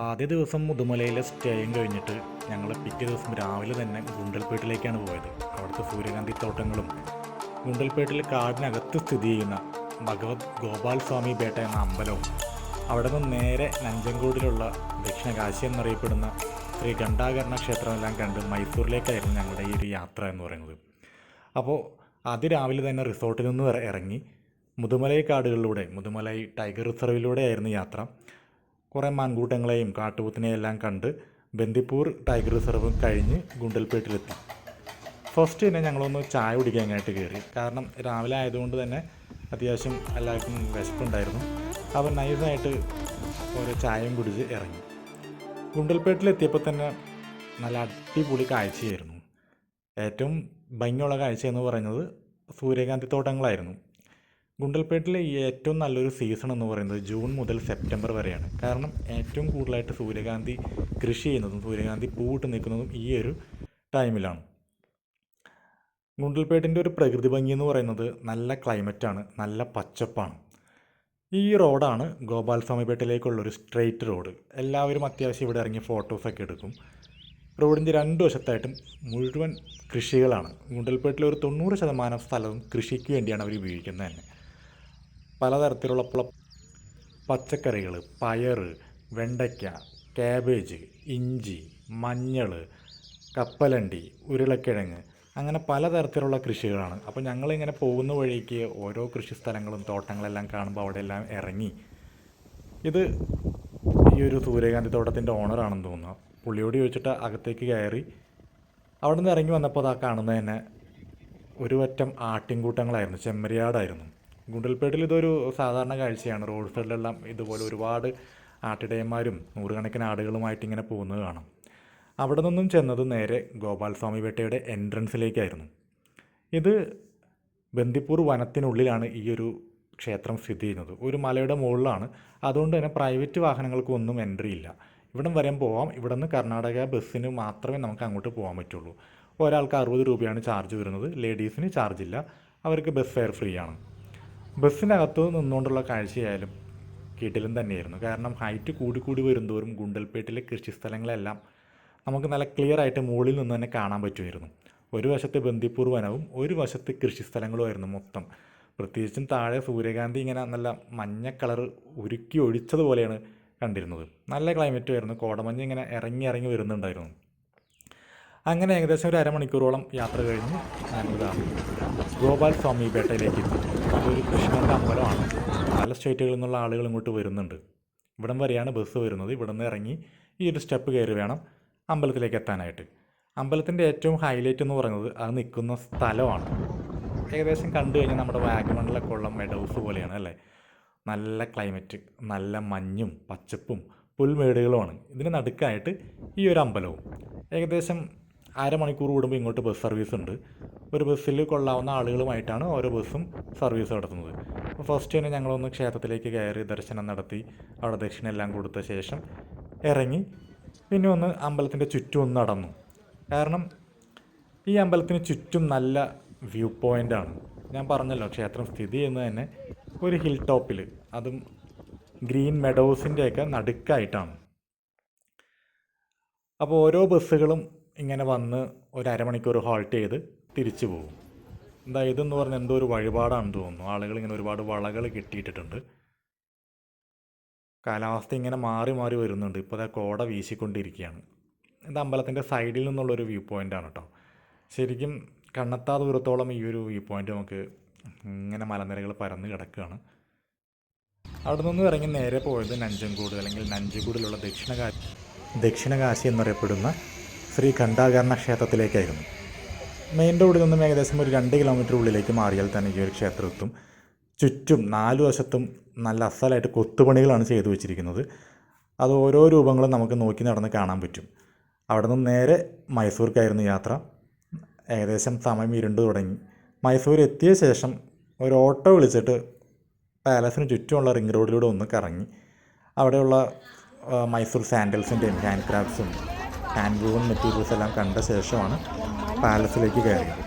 ആദ്യ ദിവസം മുതുമലയിലെ സ്റ്റേയും കഴിഞ്ഞിട്ട് ഞങ്ങൾ പിറ്റേ ദിവസം രാവിലെ തന്നെ ഗുണ്ടൽപേട്ടിലേക്കാണ് പോയത്. അവിടുത്തെ സൂര്യകാന്തി തോട്ടങ്ങളും ഗുണ്ടൽപേട്ടിൽ കാടിനകത്ത് സ്ഥിതി ചെയ്യുന്ന ഭഗവത് ഗോപാൽ സ്വാമി ബേട്ട എന്ന അമ്പലവും അവിടെ നിന്ന് നേരെ നഞ്ചൻകൂടിലുള്ള ദക്ഷിണകാശി എന്നറിയപ്പെടുന്ന ശ്രീ ഘണ്ടാകർണ ക്ഷേത്രമെല്ലാം കണ്ട് മൈസൂരിലേക്കായിരുന്നു ഞങ്ങളുടെ ഈ ഒരു യാത്ര എന്ന് പറയുന്നത്. അപ്പോൾ അതിരാവിലെ തന്നെ റിസോർട്ടിൽ നിന്ന് ഇറങ്ങി മുതുമലൈ കാടുകളിലൂടെ മുതുമലൈ ടൈഗർ റിസർവിലൂടെ ആയിരുന്നു യാത്ര. കുറേ മാൻകൂട്ടങ്ങളെയും കാട്ടുപോത്തിനെയും എല്ലാം കണ്ട് ബന്ദിപ്പൂർ ടൈഗർ റിസർവ് കഴിഞ്ഞ് ഗുണ്ടൽപേട്ടിലെത്തി. ഫസ്റ്റ് തന്നെ ഞങ്ങളൊന്ന് ചായ കുടിക്കാനായിട്ട് കയറി കാരണം രാവിലെ ആയതുകൊണ്ട് തന്നെ അത്യാവശ്യം എല്ലാവർക്കും വിശപ്പുണ്ടായിരുന്നു. അപ്പോൾ നൈസായിട്ട് ഓരോ ചായയും കുടിച്ച് ഇറങ്ങി. ഗുണ്ടൽപേട്ടിലെത്തിയപ്പോൾ തന്നെ നല്ല അടിപൊളി കാഴ്ചയായിരുന്നു. ഏറ്റവും ഭംഗിയുള്ള കാഴ്ച എന്ന് പറയുന്നത് സൂര്യകാന്തി തോട്ടങ്ങളായിരുന്നു. ഗുണ്ടൽപേട്ടിലെ ഏറ്റവും നല്ലൊരു സീസൺ എന്ന് പറയുന്നത് ജൂൺ മുതൽ സെപ്റ്റംബർ വരെയാണ്. കാരണം ഏറ്റവും കൂടുതലായിട്ട് സൂര്യകാന്തി കൃഷി ചെയ്യുന്നതും സൂര്യകാന്തി പൂവിട്ട് നിൽക്കുന്നതും ഈ ഒരു ടൈമിലാണ് ഗുണ്ടൽപേട്ടിന്റെ ഒരു പ്രകൃതി ഭംഗി എന്ന് പറയുന്നത് നല്ല ക്ലൈമറ്റാണ് നല്ല പച്ചപ്പാണ്. ഈ റോഡാണ് ഗോപാൽ സ്വാമിപേട്ടിലേക്കുള്ളൊരു സ്ട്രെയിറ്റ് റോഡ് എല്ലാവരും അത്യാവശ്യം ഇവിടെ ഇറങ്ങി ഫോട്ടോസൊക്കെ എടുക്കും. റോഡിന്റെ രണ്ട് വശത്തായിട്ടും മുഴുവൻ കൃഷികളാണ്. ഗുണ്ടൽപേട്ടിലെ ഒരു തൊണ്ണൂറ് ശതമാനം സ്ഥലവും കൃഷിക്ക് വേണ്ടിയാണ് അവർ ഉപയോഗിക്കുന്നത് തന്നെ. പലതരത്തിലുള്ള പ്ല പച്ചക്കറികൾ പയർ വെണ്ടയ്ക്ക കാബേജ് ഇഞ്ചി മഞ്ഞൾ കപ്പലണ്ടി ഉരുളക്കിഴങ്ങ് അങ്ങനെ പലതരത്തിലുള്ള കൃഷികളാണ്. അപ്പോൾ ഞങ്ങളിങ്ങനെ പോകുന്ന വഴിക്ക് ഓരോ കൃഷി സ്ഥലങ്ങളും തോട്ടങ്ങളെല്ലാം കാണുമ്പോൾ അവിടെയെല്ലാം ഇറങ്ങി. ഇത് ഈ ഒരു സൂര്യകാന്തി തോട്ടത്തിന്റെ ഓണറാണെന്ന് തോന്നുന്നു. പുള്ളിയോട് ചോദിച്ചിട്ട് അകത്തേക്ക് കയറി അവിടെ നിന്ന് ഇറങ്ങി വന്നപ്പോൾ അതാ കാണുന്നത് തന്നെ ഒരു വറ്റം ആട്ടിൻകൂട്ടങ്ങളായിരുന്നു. ചെമ്മരിയാടായിരുന്നു. ഗുണ്ടൽപേട്ടിൽ ഇതൊരു സാധാരണ കാഴ്ചയാണ്. റോഡ് സൈഡിലെല്ലാം ഇതുപോലെ ഒരുപാട് ആട്ടിടയന്മാരും നൂറുകണക്കിന് ആടുകളുമായിട്ട് ഇങ്ങനെ പോകുന്നത് കാണാം. അവിടെ നിന്നും ചെന്നത് നേരെ ഗോപാൽ സ്വാമി ബേട്ടയുടെ എൻട്രൻസിലേക്കായിരുന്നു. ഇത് ബന്ദിപ്പൂർ വനത്തിനുള്ളിലാണ് ഈ ഒരു ക്ഷേത്രം സ്ഥിതി ചെയ്യുന്നത്. ഒരു മലയുടെ മുകളിലാണ്. അതുകൊണ്ട് തന്നെ പ്രൈവറ്റ് വാഹനങ്ങൾക്കൊന്നും എൻട്രി ഇല്ല. ഇവിടം വരെയും പോവാം. ഇവിടെ നിന്ന് കർണാടക ബസ്സിന് മാത്രമേ നമുക്ക് അങ്ങോട്ട് പോകാൻ പറ്റുള്ളൂ. ഒരാൾക്ക് അറുപത് രൂപയാണ് ചാർജ് വരുന്നത്. ലേഡീസിന് ചാർജ് ഇല്ല. അവർക്ക് ബസ് ഫെയർ ഫ്രീ ആണ്. ബസ്സിനകത്ത് നിന്നുകൊണ്ടുള്ള കാഴ്ചയായാലും കിടിലം തന്നെയായിരുന്നു. കാരണം ഹൈറ്റ് കൂടി കൂടി വരുന്തോറും ഗുണ്ടൽപേട്ടിലെ കൃഷിസ്ഥലങ്ങളെല്ലാം നമുക്ക് നല്ല ക്ലിയർ ആയിട്ട് മുകളിൽ നിന്ന് തന്നെ കാണാൻ പറ്റുമായിരുന്നു. ഒരു വശത്ത് ബന്ദിപ്പൂർ വനവും ഒരു വശത്ത് കൃഷിസ്ഥലങ്ങളുമായിരുന്നു മൊത്തം. പ്രത്യേകിച്ചും താഴെ സൂര്യകാന്തി ഇങ്ങനെ നല്ല മഞ്ഞ കളർ ഉരുക്കി ഒഴിച്ചതുപോലെയാണ് കണ്ടിരുന്നത്. നല്ല ക്ലൈമറ്റും ആയിരുന്നു. കോടമഞ്ഞ് ഇങ്ങനെ ഇറങ്ങി ഇറങ്ങി വരുന്നുണ്ടായിരുന്നു. അങ്ങനെ ഏകദേശം ഒരു അരമണിക്കൂറോളം യാത്ര കഴിഞ്ഞ് ഗോപാൽ സ്വാമി പേട്ടയിലേക്ക് എത്തി. ഇതൊരു കൃഷ്ണന്റെ അമ്പലമാണ്. പല സ്റ്റേറ്റുകളിൽ നിന്നുള്ള ആളുകൾ ഇങ്ങോട്ട് വരുന്നുണ്ട്. ഇവിടം വരെയാണ് ബസ് വരുന്നത്. ഇവിടെ നിന്ന് ഇറങ്ങി ഈ ഒരു സ്റ്റെപ്പ് കയറി വേണം അമ്പലത്തിലേക്ക് എത്താനായിട്ട്. അമ്പലത്തിന്റെ ഏറ്റവും ഹൈലൈറ്റ് എന്ന് പറയുന്നത് അത് നിൽക്കുന്ന സ്ഥലമാണ്. ഏകദേശം കണ്ടു കഴിഞ്ഞാൽ നമ്മുടെ വാഗമണിലൊക്കെ ഉള്ള മെഡൗസ് പോലെയാണ് അല്ലേ? നല്ല ക്ലൈമറ്റ് നല്ല മഞ്ഞും പച്ചപ്പും പുൽമേടുകളുമാണ്. ഇതിന് നടുക്കായിട്ട് ഈ ഒരു അമ്പലവും. ഏകദേശം അരമണിക്കൂർ കൂടുമ്പോൾ ഇങ്ങോട്ട് ബസ് സർവീസ് ഉണ്ട്. ഒരു ബസ്സിൽ കൊള്ളാവുന്ന ആളുകളുമായിട്ടാണ് ഓരോ ബസ്സും സർവീസ് നടത്തുന്നത്. അപ്പോൾ ഫസ്റ്റ് തന്നെ ഞങ്ങളൊന്ന് ക്ഷേത്രത്തിലേക്ക് കയറി ദർശനം നടത്തി. അവിടെ ദക്ഷിണ എല്ലാം കൊടുത്ത ശേഷം ഇറങ്ങി. പിന്നെ ഒന്ന് അമ്പലത്തിന്റെ ചുറ്റും ഒന്ന് നടന്നു. കാരണം ഈ അമ്പലത്തിന് ചുറ്റും നല്ല വ്യൂ പോയിന്റാണ് ഞാൻ പറഞ്ഞല്ലോ ക്ഷേത്രം സ്ഥിതി ചെയ്യുന്നത് തന്നെ ഒരു ഹിൽ ടോപ്പിൽ അതും ഗ്രീൻ മെഡോസിന്റെയൊക്കെ നടുക്കായിട്ടാണ്. അപ്പോൾ ഓരോ ബസ്സുകളും ഇങ്ങനെ വന്ന് ഒരു അരമണിക്കൂർ ഹോൾട്ട് ചെയ്ത് തിരിച്ചു പോകും. എന്താ ഇതെന്ന് പറഞ്ഞാൽ എന്തോ ഒരു വഴിപാടാണെന്ന് തോന്നുന്നു. ആളുകൾ ഇങ്ങനെ ഒരുപാട് വളകൾ കെട്ടിയിട്ടിട്ടുണ്ട്. കാലാവസ്ഥ ഇങ്ങനെ മാറി മാറി വരുന്നുണ്ട്. ഇപ്പോൾ കോട വീശിക്കൊണ്ടിരിക്കുകയാണ്. ഇത് അമ്പലത്തിന്റെ സൈഡിൽ നിന്നുള്ളൊരു വ്യൂ പോയിന്റാണ് കേട്ടോ ശരിക്കും കണ്ണെത്താ ദൂരത്തോളം ഈ ഒരു വ്യൂ പോയിന്റ് നമുക്ക് ഇങ്ങനെ മലനിരകൾ പരന്ന് കിടക്കുകയാണ്. അവിടെ നിന്ന് ഇറങ്ങി നേരെ പോയത് നഞ്ചൻകൂട് അല്ലെങ്കിൽ നഞ്ചുകൂടിലുള്ള ദക്ഷിണകാശി ദക്ഷിണകാശി എന്നറിയപ്പെടുന്ന ശ്രീ ഘണ്ടാകരണ ക്ഷേത്രത്തിലേക്കായിരുന്നു. മെയിൻ റോഡിൽ നിന്നും ഏകദേശം ഒരു രണ്ട് കിലോമീറ്റർ ഉള്ളിലേക്ക് മാറിയാൽ തന്നെ ഈ ഒരു ക്ഷേത്രം എത്തും ചുറ്റും നാല് വശത്തും നല്ല അസലായിട്ട് കൊത്തുപണികളാണ് ചെയ്തു വെച്ചിരിക്കുന്നത്. അത് ഓരോ രൂപങ്ങളും നമുക്ക് നോക്കി നടന്ന് കാണാൻ പറ്റും. അവിടെ നിന്ന് നേരെ മൈസൂർക്കായിരുന്നു യാത്ര. ഏകദേശം സമയം ഇരുണ്ട് തുടങ്ങി. മൈസൂർ എത്തിയ ശേഷം ഒരു ഓട്ടോ വിളിച്ചിട്ട് പാലസിന് ചുറ്റുമുള്ള റിംഗ് റോഡിലൂടെ ഒന്ന് കറങ്ങി. അവിടെയുള്ള മൈസൂർ സാൻഡൽസിന്റെയും ഹാൻഡ് ക്രാഫ്റ്റ്സും ഹാൻഡ് വൂൺ മെറ്റീരിയൽസ് എല്ലാം കണ്ട ശേഷമാണ് പാലസിലേക്ക് കയറിയത്.